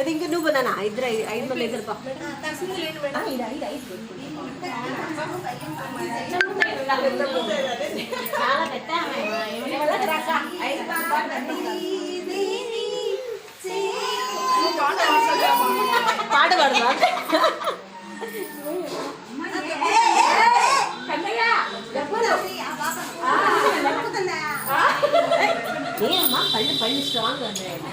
అది ఇంకా నువ్వు నాన్న ఐదు ఐదు మంది ఇద్దరు పాట పాడదా ఏమ్మా பல்லு பல்லு ஸ்ட்ராங் வந்துடுறேன்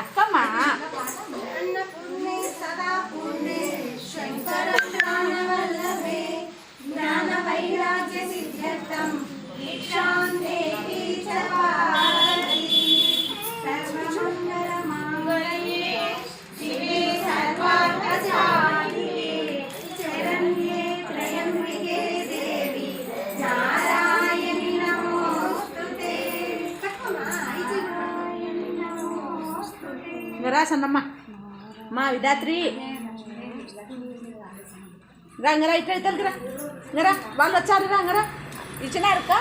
அக்கம்மா. రా సన్నమ్మ మా విధాత్రి రా ఇంగరా ఇట్లా ఇద్దరు రా ఇంగరా వాళ్ళు వచ్చారు రా ఇంగరా ఇచ్చినారు అక్క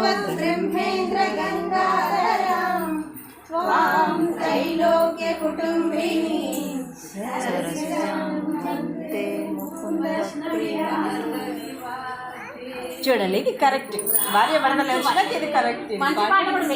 మీరు అందరూ ఇచ్చినారా त्रैलोक्य कुटुम्बिनी చూడండి ఇది కరెక్ట్ భార్య భరణలు వచ్చినాక ఇది కరెక్ట్ మంచి పాట కూడా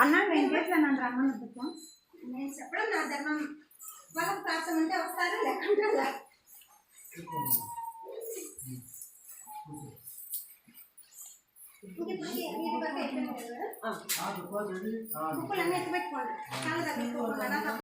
అన్న వెంకటేశ్వర రమ్మని నేను చెప్పడం నా ధర్మం. వాళ్ళకి ప్రాప్తం ఉంటే వస్తారు? లేకుంటే కుక్కలన్నీ ఎత్తుపెట్టుకోండి